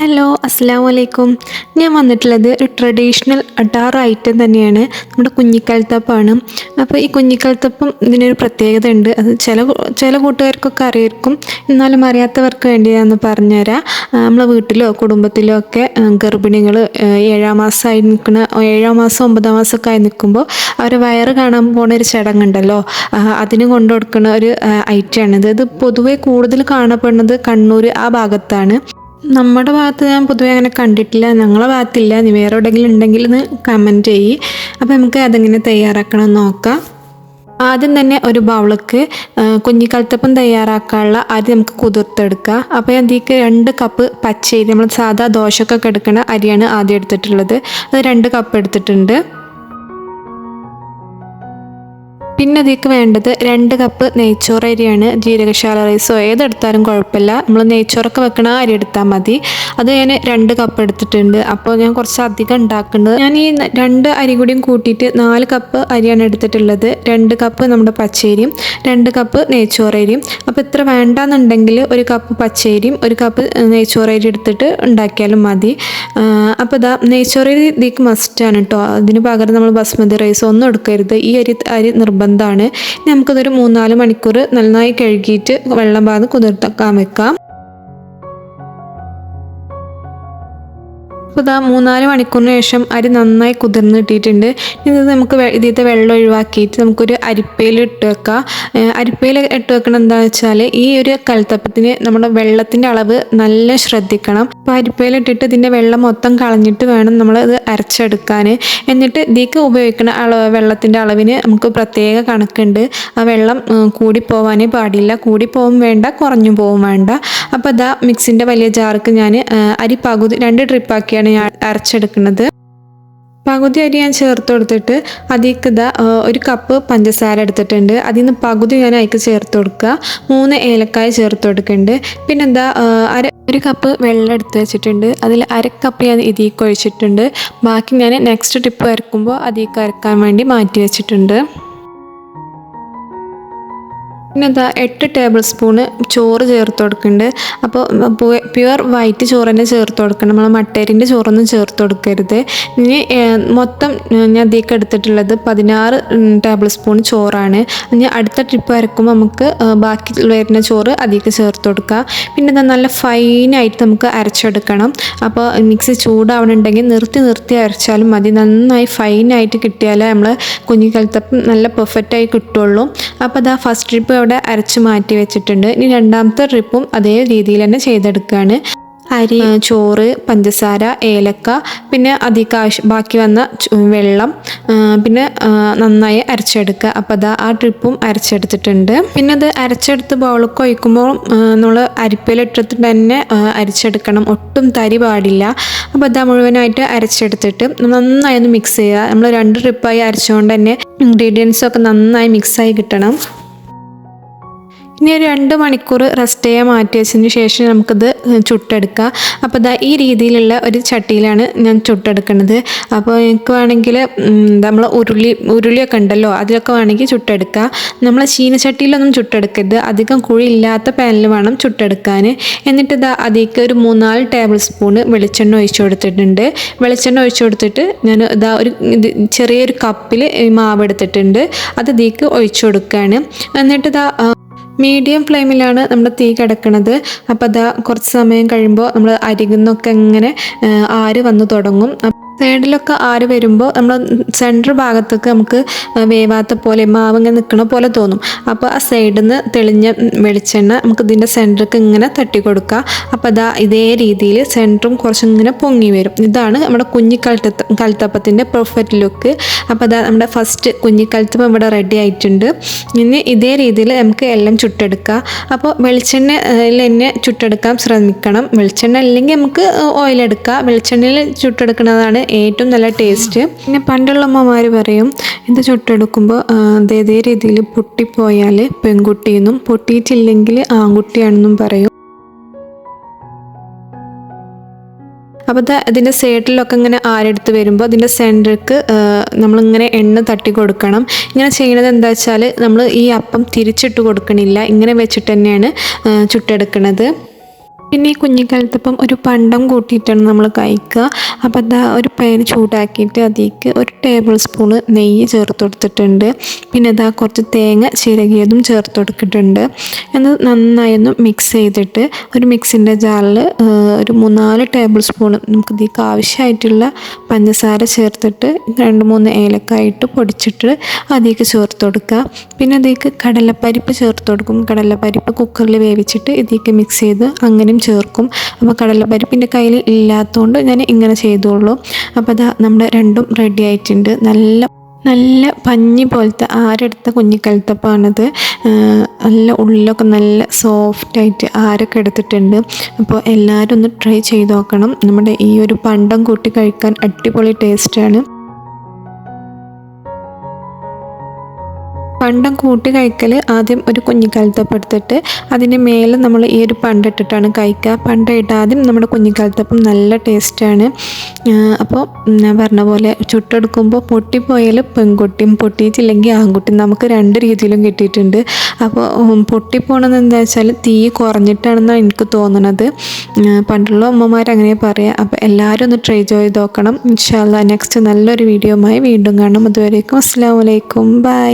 Hello അസ്സാം വലൈക്കും ഞാൻ വന്നിട്ടുള്ളത് ഒരു ട്രഡീഷണൽ അഡാർ ഐറ്റം തന്നെയാണ്. നമ്മുടെ കുഞ്ഞിക്കൽത്തപ്പാണ്. അപ്പോൾ ഈ കുഞ്ഞിക്കൽത്തപ്പം ഇതിനൊരു പ്രത്യേകത ഉണ്ട്. അത് ചില ചില കൂട്ടുകാർക്കൊക്കെ അറിയായിരിക്കും. എന്നാലും അറിയാത്തവർക്ക് വേണ്ടിയാന്ന് പറഞ്ഞുതരാം. നമ്മളെ വീട്ടിലോ കുടുംബത്തിലോ ഒക്കെ ഗർഭിണികൾ ഏഴാം മാസമായി നിൽക്കുന്ന ഏഴാം മാസം ഒമ്പതാം മാസമൊക്കെ ആയി നിൽക്കുമ്പോൾ അവരെ വയറ് കാണാൻ പോണ ഒരു ചടങ്ങുണ്ടല്ലോ. അതിന് കൊണ്ടു കൊടുക്കുന്ന ഒരു ഐറ്റമാണിത് ഇത് പൊതുവേ കൂടുതൽ കാണപ്പെടുന്നത് കണ്ണൂർ ആ ഭാഗത്താണ്. നമ്മുടെ ഭാഗത്ത് ഞാൻ പൊതുവെ അങ്ങനെ കണ്ടിട്ടില്ല. ഞങ്ങളെ ഭാഗത്തില്ല. ഇനി വേറെ എവിടെയെങ്കിലും ഉണ്ടെങ്കിൽ ഒന്ന് കമന്റ് ചെയ്യ്. അപ്പോൾ നമുക്ക് അതെങ്ങനെ തയ്യാറാക്കണം നോക്കാം. ആദ്യം തന്നെ ഒരു ബൗളക്ക് കുഞ്ഞിക്കൽത്തപ്പം തയ്യാറാക്കാനുള്ള ആദ്യം നമുക്ക് കുതിർത്തെടുക്കുക അപ്പോൾ അതിലേക്ക് രണ്ട് കപ്പ് പച്ചരി നമ്മൾ സാധാ ദോശക്കൊക്കെ എടുക്കുന്ന അരിയാണ് ആദ്യം എടുത്തിട്ടുള്ളത്. അത് രണ്ട് കപ്പ് എടുത്തിട്ടുണ്ട്. പിന്നെ അതിലേക്ക് വേണ്ടത് രണ്ട് കപ്പ് നെയ്ച്ചോറ് അരിയാണ്. ജീരകശാല റൈസോ ഏതെടുത്താലും കുഴപ്പമില്ല. നമ്മൾ നെയ്ച്ചോറൊക്കെ വെക്കണ അരി എടുത്താൽ മതി. അത് ഞാൻ രണ്ട് കപ്പ് എടുത്തിട്ടുണ്ട്. അപ്പോൾ ഞാൻ കുറച്ച് അധികം ഉണ്ടാക്കുന്നത്. ഞാൻ ഈ രണ്ട് അരി കൂടിയും കൂട്ടിയിട്ട് നാല് കപ്പ് അരിയാണ് എടുത്തിട്ടുള്ളത്. രണ്ട് കപ്പ് നമ്മുടെ പച്ചരിയും രണ്ട് കപ്പ് നെയ്ച്ചോറ് അരിയും. അപ്പോൾ ഇത്ര വേണ്ടാന്നുണ്ടെങ്കിൽ ഒരു കപ്പ് പച്ചരിയും ഒരു കപ്പ് നെയ്ച്ചോറ് അരി എടുത്തിട്ട് ഉണ്ടാക്കിയാലും മതി. അപ്പോൾ ഇതാ നെയ്ച്ചോറ് അരി ഇതിലേക്ക് മസ്റ്റാണ് കേട്ടോ. അതിന് പകരം നമ്മൾ ബസ്മതി റൈസ് ഒന്നും എടുക്കരുത്. ഈ അരി അരി നിർബന്ധമാണ് നമുക്കതൊരു മൂന്നാൽ മണിക്കൂർ നന്നായി കഴുകിയിട്ട് വെള്ളം പാർന്ന് കുതിർത്തക്കാൻ വെക്കാം. അപ്പോൾ ഇതാ മൂന്നാൽ മണിക്കൂറിന് ശേഷം അരി നന്നായി കുതിർന്ന് കിട്ടിയിട്ടുണ്ട് ഇത് നമുക്ക് ഇതിലത്തെ വെള്ളം ഒഴിവാക്കിയിട്ട് നമുക്കൊരു അരിപ്പയിൽ ഇട്ട് വെക്കാം. അരിപ്പയിൽ ഇട്ട് വെക്കണം എന്താണെന്ന് വെച്ചാൽ ഈ ഒരു കൽത്തപ്പത്തിന് നമ്മുടെ വെള്ളത്തിന്റെ അളവ് നല്ല ശ്രദ്ധിക്കണം. അപ്പോൾ അരിപ്പയിൽ ഇട്ടിട്ട് ഇതിന്റെ വെള്ളം മൊത്തം കളഞ്ഞിട്ട് വേണം നമ്മൾ ഇത് അരച്ചെടുക്കാൻ. എന്നിട്ട് ഇതിലേക്ക് ഉപയോഗിക്കുന്ന അളവ് വെള്ളത്തിന്റെ അളവിന് നമുക്ക് പ്രത്യേക കണക്കുണ്ട്. ആ വെള്ളം കൂടി പോവാനേ പാടില്ല. കൂടി പോവും വേണ്ട കുറഞ്ഞു പോവും വേണ്ട. അപ്പോൾ ഇതാ മിക്സിന്റെ വലിയ ജാർക്ക് ഞാൻ അരി പകുതി രണ്ട് ട്രിപ്പാക്കിയാണ് ഞാൻ അരച്ചെടുക്കുന്നത്. പകുതി അരി ഞാൻ ചേർത്ത് കൊടുത്തിട്ട് അതിലേക്ക് ഇതാ ഒരു കപ്പ് പഞ്ചസാര എടുത്തിട്ടുണ്ട്. അതിൽ നിന്ന് പകുതി ഞാൻ അതിക്ക് ചേർത്ത് കൊടുക്കുക. മൂന്ന് ഏലക്കായ ചേർത്ത് കൊടുക്കുന്നുണ്ട്. പിന്നെ എന്താ അര ഒരു കപ്പ് വെള്ളം എടുത്ത് വെച്ചിട്ടുണ്ട്. അതിൽ അര കപ്പ് ഞാൻ ഇതിലേക്ക് ഒഴിച്ചിട്ടുണ്ട്. ബാക്കി ഞാൻ നെക്സ്റ്റ് ടിപ്പ് അരക്കുമ്പോൾ അതിലേക്ക് അരക്കാൻ വേണ്ടി മാറ്റി വെച്ചിട്ടുണ്ട്. പിന്നെ എന്താ എട്ട് ടേബിൾ സ്പൂണ് ചോറ് ചേർത്ത് കൊടുക്കുന്നുണ്ട് അപ്പോൾ പ്യുവർ വൈറ്റ് ചോറ് തന്നെ ചേർത്ത് കൊടുക്കണം. നമ്മൾ മട്ടേരിന്റെ ചോറൊന്നും ചേർത്ത് കൊടുക്കരുത്. ഇനി മൊത്തം ഞാൻ അതിലേക്ക് എടുത്തിട്ടുള്ളത് പതിനാറ് ടേബിൾ സ്പൂൺ ചോറാണ്. ഇനി അടുത്ത ട്രിപ്പ് വരക്കുമ്പോൾ നമുക്ക് ബാക്കി വരുന്ന ചോറ് അതിലേക്ക് ചേർത്ത് കൊടുക്കുക പിന്നെ എന്താ നല്ല ഫൈനായിട്ട് നമുക്ക് അരച്ചെടുക്കണം. അപ്പോൾ മിക്സി ചൂടാവണുണ്ടെങ്കിൽ നിർത്തി നിർത്തി അരച്ചാലും മതി. നന്നായി ഫൈനായിട്ട് കിട്ടിയാലേ നമ്മൾ കുഞ്ഞിക്കാലത്തപ്പം നല്ല പെർഫെക്റ്റായി കിട്ടുള്ളൂ. അപ്പോൾ അതാ ഫസ്റ്റ് ട്രിപ്പ് അവിടെ അരച്ച് മാറ്റി വെച്ചിട്ടുണ്ട്. ഇനി രണ്ടാമത്തെ ട്രിപ്പും അതേ രീതിയിൽ തന്നെ ചെയ്തെടുക്കുകയാണ് അരി ചോറ് പഞ്ചസാര ഏലക്ക പിന്നെ അധികം ബാക്കി വന്ന വെള്ളം പിന്നെ നന്നായി അരച്ചെടുക്കുക. അപ്പോൾ അതാ ആ ട്രിപ്പും അരച്ചെടുത്തിട്ടുണ്ട്. പിന്നെ അത് അരച്ചെടുത്ത് ബൗളൊക്കെ ഒഴിക്കുമ്പോൾ നമ്മൾ അരിപ്പയിലിട്ടിട്ട് തന്നെ അരച്ചെടുക്കണം. ഒട്ടും തരി പാടില്ല. അപ്പോൾ അതാ മുഴുവനായിട്ട് അരച്ചെടുത്തിട്ട് നന്നായി ഒന്ന് മിക്സ് ചെയ്യുക. നമ്മൾ രണ്ട് ട്രിപ്പായി അരച്ചുകൊണ്ട് തന്നെ ഇൻഗ്രീഡിയൻസൊക്കെ നന്നായി മിക്സായി കിട്ടണം. ഇനി ഒരു രണ്ട് മണിക്കൂർ റെസ്റ്റ് ചെയ്യാൻ മാറ്റി വെച്ചതിന് ശേഷം നമുക്കിത് ചുട്ടെടുക്കാം. അപ്പോൾ ഇതാ ഈ രീതിയിലുള്ള ഒരു ചട്ടിയിലാണ് ഞാൻ ചുട്ടെടുക്കുന്നത്. അപ്പോൾ എനിക്ക് വേണമെങ്കിൽ നമ്മൾ ഉരുളി ഉരുളിയൊക്കെ ഉണ്ടല്ലോ അതിലൊക്കെ വേണമെങ്കിൽ ചുട്ടെടുക്കാം. നമ്മൾ ചീനച്ചട്ടിയിലൊന്നും ചുട്ടെടുക്കരുത്. അധികം കുഴി ഇല്ലാത്ത പാനിൽ വേണം ചുട്ടെടുക്കാൻ. എന്നിട്ട് ഇതാ അതിലേക്ക് ഒരു മൂന്നാൽ ടേബിൾ സ്പൂൺ വെളിച്ചെണ്ണ ഒഴിച്ചു കൊടുത്തിട്ടുണ്ട്. വെളിച്ചെണ്ണ ഒഴിച്ചു കൊടുത്തിട്ട് ഞാൻ ഇതാ ഒരു ചെറിയൊരു കപ്പിൽ മാവ് എടുത്തിട്ടുണ്ട്. അത് ഇതിലേക്ക് ഒഴിച്ചു കൊടുക്കുകയാണ്. എന്നിട്ട് ഇതാ മീഡിയം ഫ്ലെയിമിലാണ് നമ്മൾ തീ കിടക്കുന്നത് അപ്പോൾ അതാ കുറച്ച് സമയം കഴിയുമ്പോൾ നമ്മൾ അരികുന്നൊക്കെ ഇങ്ങനെ ആര് വന്ന് തുടങ്ങും. സൈഡിലൊക്കെ ആര് വരുമ്പോൾ നമ്മൾ സെന്റർ ഭാഗത്തേക്ക് നമുക്ക് വേവാത്ത പോലെ മാവ് ഇങ്ങനെ നിൽക്കണ പോലെ തോന്നും. അപ്പോൾ ആ സൈഡിൽ നിന്ന് തെളിഞ്ഞ വെളിച്ചെണ്ണ നമുക്ക് ഇതിന്റെ സെന്റർക്ക് ഇങ്ങനെ തട്ടി കൊടുക്കുക അപ്പോൾ അതാ ഇതേ രീതിയിൽ സെന്ററും കുറച്ചും ഇങ്ങനെ പൊങ്ങി വരും. ഇതാണ് നമ്മുടെ കുഞ്ഞി കൽത്ത കൽത്തപ്പത്തിന്റെ പെർഫെക്റ്റ് ലുക്ക് അപ്പോൾ അതാ നമ്മുടെ ഫസ്റ്റ് കുഞ്ഞി കൽത്തപ്പം ഇവിടെ റെഡി ആയിട്ടുണ്ട്. ഇനി ഇതേ രീതിയിൽ നമുക്ക് എല്ലാം ചുട്ടെടുക്കുക അപ്പോൾ വെളിച്ചെണ്ണയിൽ തന്നെ ചുട്ടെടുക്കാൻ ശ്രമിക്കണം. വെളിച്ചെണ്ണ അല്ലെങ്കിൽ നമുക്ക് ഓയിൽ എടുക്കാം. വെളിച്ചെണ്ണയിൽ ചുട്ടെടുക്കുന്നതാണ് ഏറ്റവും നല്ല ടേസ്റ്റ് പിന്നെ പണ്ടുള്ള അമ്മമാർ പറയും ഇത് ചുട്ടെടുക്കുമ്പോൾ അതേ രീതിയിൽ പൊട്ടിപ്പോയാൽ പെൺകുട്ടിയെന്നും പൊട്ടിയിട്ടില്ലെങ്കിൽ ആൺകുട്ടിയാണെന്നും പറയും. അപ്പോൾ ഇത് ഇതിന്റെ സൈഡിലൊക്കെ ഇങ്ങനെ ആരെടുത്ത് വരുമ്പോൾ അതിന്റെ സെന്റർക്ക് നമ്മളിങ്ങനെ എണ്ണ തട്ടി കൊടുക്കണം. ഇങ്ങനെ ചെയ്യുന്നത് എന്താ വെച്ചാൽ നമ്മൾ ഈ അപ്പം തിരിച്ചിട്ട് കൊടുക്കണില്ല. ഇങ്ങനെ വെച്ചിട്ട് തന്നെയാണ് ചുട്ടെടുക്കണത്. പിന്നെ ഈ കുഞ്ഞിക്കാലത്തപ്പം ഒരു പണ്ടം കൂട്ടിയിട്ടാണ് നമ്മൾ കഴിക്കുക. അപ്പോൾ അതാ ഒരു പാൻ ചൂടാക്കിയിട്ട് അതിലേക്ക് ഒരു ടേബിൾ സ്പൂണ് നെയ്യ് ചേർത്ത് കൊടുത്തിട്ടുണ്ട്. പിന്നെ അതാ കുറച്ച് തേങ്ങ ചിരകിയതും ചേർത്ത് കൊടുത്തിട്ടുണ്ട്. എന്ന് നന്നായി ഒന്ന് മിക്സ് ചെയ്തിട്ട് ഒരു മിക്സിന്റെ ജാറിൽ ഒരു മൂന്നാൽ ടേബിൾ സ്പൂൺ നമുക്ക് ഇതിലേക്ക് ആവശ്യമായിട്ടുള്ള പഞ്ചസാര ചേർത്തിട്ട് രണ്ട് മൂന്ന് ഏലക്കായിട്ട് പൊടിച്ചിട്ട് അതിലേക്ക് ചേർത്ത് കൊടുക്കുക. പിന്നെ അതിലേക്ക് കടലപ്പരിപ്പ് ചേർത്ത് കൊടുക്കും. കടലപ്പരിപ്പ് കുക്കറിൽ വേവിച്ചിട്ട് ഇതിലേക്ക് മിക്സ് ചെയ്ത് അങ്ങനെയും ചേർക്കും. അപ്പോൾ കടലപ്പരിപ്പിന്റെ കയ്യിൽ ഇല്ലാത്തതുകൊണ്ട് ഞാൻ ഇങ്ങനെ ചെയ്തോളൂ. അപ്പോൾ അതാ നമ്മുടെ രണ്ടും റെഡി ആയിട്ടുണ്ട്. നല്ല നല്ല പഞ്ഞി പോലത്തെ ആരെടുത്ത കുഞ്ഞിക്കലത്തപ്പാണിത് നല്ല ഉള്ളിലൊക്കെ നല്ല സോഫ്റ്റായിട്ട് ആരൊക്കെ എടുത്തിട്ടുണ്ട്. അപ്പോൾ എല്ലാവരും ഒന്ന് ട്രൈ ചെയ്ത് നോക്കണം. നമ്മുടെ ഈ ഒരു പണ്ടം കൂട്ടി കഴിക്കാൻ അടിപൊളി ടേസ്റ്റാണ് പണ്ടം കൂട്ടി കഴിക്കൽ ആദ്യം ഒരു കുഞ്ഞിക്കാലത്തപ്പം എടുത്തിട്ട് അതിന് മേലെ നമ്മൾ ഈ ഒരു പണ്ട് ഇട്ടിട്ടാണ് കഴിക്കുക. പണ്ട് ഇടാദ്യം നമ്മുടെ കുഞ്ഞിക്കാലത്തപ്പം നല്ല ടേസ്റ്റാണ് അപ്പോൾ ഞാൻ പറഞ്ഞ പോലെ ചുട്ടെടുക്കുമ്പോൾ പൊട്ടിപ്പോയാൽ പെൺകുട്ടിയും പൊട്ടിയിട്ടില്ലെങ്കിൽ ആൺകുട്ടിയും നമുക്ക് രണ്ട് രീതിയിലും കിട്ടിയിട്ടുണ്ട്. അപ്പോൾ പൊട്ടിപ്പോണെന്ന് എന്താ വെച്ചാൽ തീ കുറഞ്ഞിട്ടാണെന്നാണ് എനിക്ക് തോന്നുന്നത് പണ്ടുള്ള അമ്മമാർ അങ്ങനെ പറയാം. അപ്പോൾ എല്ലാവരും ഒന്ന് ട്രൈ ചെയ്ത് നോക്കണം. ഇൻഷാല്ല നെക്സ്റ്റ് നല്ലൊരു വീഡിയോയുമായി വീണ്ടും കാണാം. അതുവരേക്കും അസ്സാം വലൈക്കും ബൈ